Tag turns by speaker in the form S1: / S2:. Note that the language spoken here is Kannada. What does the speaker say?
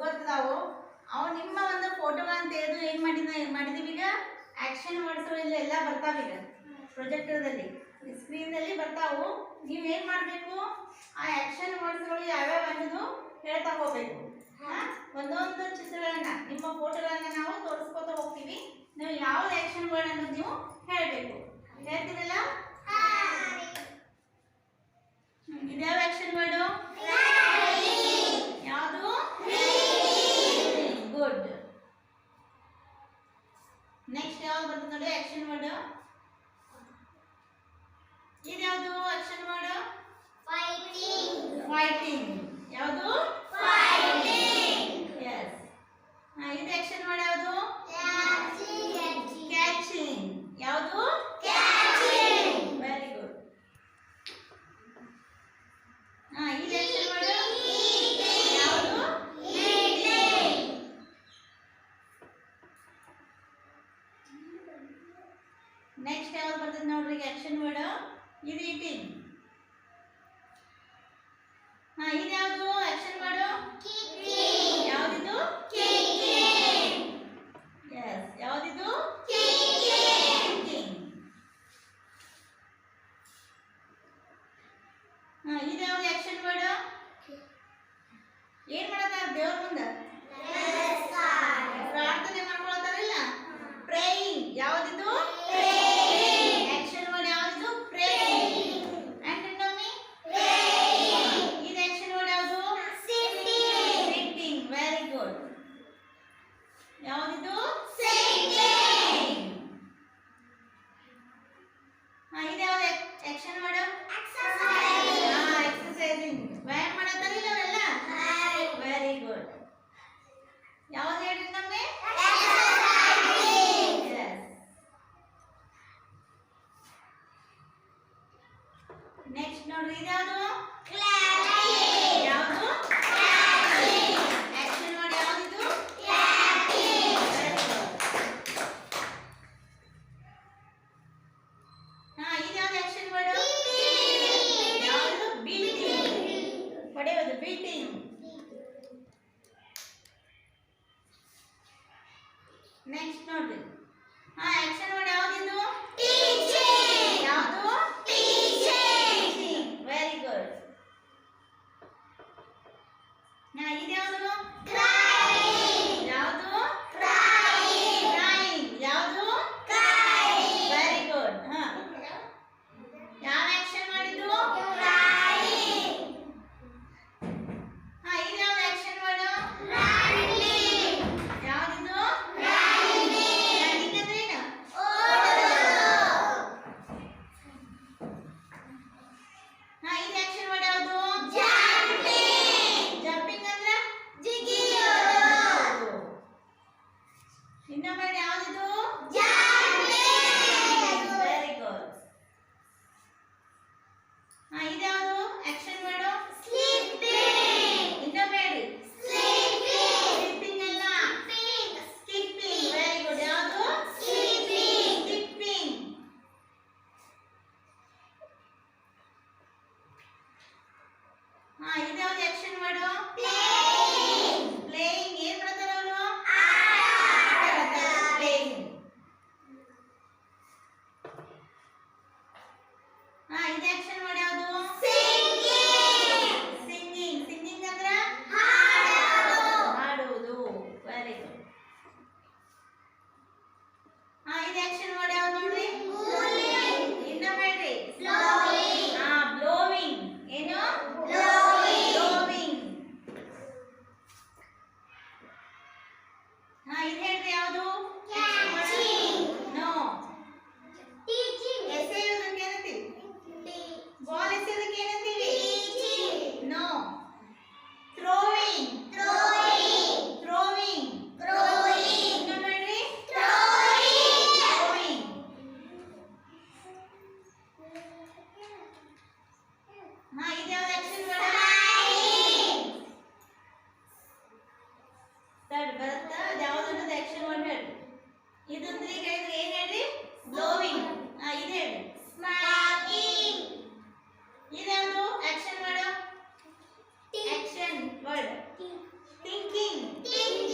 S1: ಗೊತ್ತದಾವು. ಅವು ನಿಮ್ಮ ಒಂದು ಫೋಟೋಗಳನ್ನ ತೆಗೆದು ಏನು ಮಾಡಿದ ಮಾಡಿದೀವಿ ಈಗ? ಆಕ್ಷನ್ ವರ್ಡ್ಸ್ಗಳು ಇಲ್ಲ ಎಲ್ಲ ಬರ್ತಾವ ಈಗ. ಪ್ರೊಜೆಕ್ಟರ್ದಲ್ಲಿ ಬರ್ತಾವು. ನೀವು ಏನು ಮಾಡಬೇಕು? ಆ ಆಕ್ಷನ್ ವರ್ಡ್ಸ್ಗಳು ಯಾವ್ಯಾವ ಅನ್ನೋದು ಹೇಳ್ತಾ ಹೋಗ್ಬೇಕು? ಒಂದೊಂದು ಚಿತ್ರಗಳನ್ನ ನಿಮ್ಮ ಫೋಟೋಗಳನ್ನ ನಾವು ತೋರಿಸ್ಕೊತ ಹೋಗ್ತೀವಿ. ನೀವು ಯಾವ ಆಕ್ಷನ್ ವರ್ಡ್ ಅನ್ನೋದು ನೀವು ಹೇಳಬೇಕು. ಹೇಳ್ತೀರಲ್ಲ? ಇದ್ಯಾವ ಆಕ್ಷನ್ ವರ್ಡು ಯಾವುದು? ಗುಡ್. ನೆಕ್ಸ್ಟ್ ಯಾವ್ದು ಬರ್ತದೆ ನೋಡಿ ಆಕ್ಷನ್ ವರ್ಡ್ ಇದ್ಯಾವುದು ಆಕ್ಷನ್ ವರ್ಡ್ ಫೈಟಿಂಗ್ ಯಾವುದು ಎಸ್ ಇದು ಆಕ್ಷನ್ ವರ್ಡ್ ಯಾವುದು ಕ್ಯಾಚಿಂಗ್ ಯಾವುದು ವೆರಿ ಗುಡ್ ಹಾ ಇದು ಆಕ್ಷನ್ ವರ್ಡ್ ಯಾವುದು ನೆಕ್ಸ್ಟ್ ಯಾವ್ದು ಬರ್ತದೆ ನೋಡ್ರಿ ಆಕ್ಷನ್ ವರ್ಡ್ ಇದು ಈಟಿಂಗ್ ಹಾ ಇದು ಯಾವುದು ಆಕ್ಷನ್ ವರ್ಡ್ ಯಾವ್ದಿದು ಎಸ್ ಯಾವ್ದಿದು Kicking. ಹಾ ಇದು ಯಾವ್ದು ಆಕ್ಷನ್ ವರ್ಡ್ ಏನ್ ದೇವ್ರ ಮುಂದೆ ಪ್ರಾರ್ಥನೆ ಮಾಡ್ಕೊಳ್ತಾರಿಲ್ಲ ಪ್ರೇಯಿಂಗ್. ಯಾವ್ದಿದು? ಆಕ್ಷನ್ ವರ್ಡ್ ಯಾವ್ದು ಪ್ರೇಯಿಂಗ್. ಅಂಡ್ ಇನ್ನೊಮ್ಮೆ? ಇದು ಆಕ್ಷನ್ ವರ್ಡ್ ಯಾವುದು? ಸಿಟ್ಟಿಂಗ್ ವೆರಿ ಗುಡ್ ಯಾವ್ದಿದು ಹಾ ಇದು ಯಾವ್ದು ಆಕ್ಷನ್ ವರ್ಡ್ ಎಕ್ಸರ್ಸೈಸಿಂಗ್ ವ್ಯಾಯಾಮ ಮಾಡತ್ತಾರಿಲ್ಲ ಅವೆಲ್ಲ ವೆರಿ ಗುಡ್ ಯಾವ್ದು ಹೇಳ್ರಿ ನಮಗೆ ನೆಕ್ಸ್ಟ್ ನೋಡ್ರಿ ಇದ್ಯಾವುದು ಯಾವುದು ಆಕ್ಷನ್ ಮಾಡಿ ಯಾವ್ದಿದು Very good. ಹಾ ಇದ್ಯಾವ್ದು ಆಕ್ಷನ್ ವರ್ಡ್ ಯಾವುದು ಬೀಟಿಂಗ್ ಹೊಡೆಯೋದು ಬೀಟಿಂಗ್ ನೆಕ್ಸ್ಟ್ ನೋಡ್ರಿ ಹಾ ಆಕ್ಷನ್ ಲೆಕ್ಕ ಇದು ಆಕ್ಷನ್ ವರ್ಡ್ ಬರುತ್ತಾ ಅದು ಯಾವ್ದು ಅನ್ನೋದು ಆಕ್ಷನ್ ವರ್ಡ್ ಹೇಳಿ ಇದಂದ್ರೆ ಈಗ ಇದು ಏನ್ ಹೇಳ್ರಿ ಬ್ಲೋವಿಂಗ್ ಹಾ ಇದು ಹೇಳಿ
S2: Smoking.
S1: ಇದ್ಯಾವುದು action word action word thinking
S2: Thinking.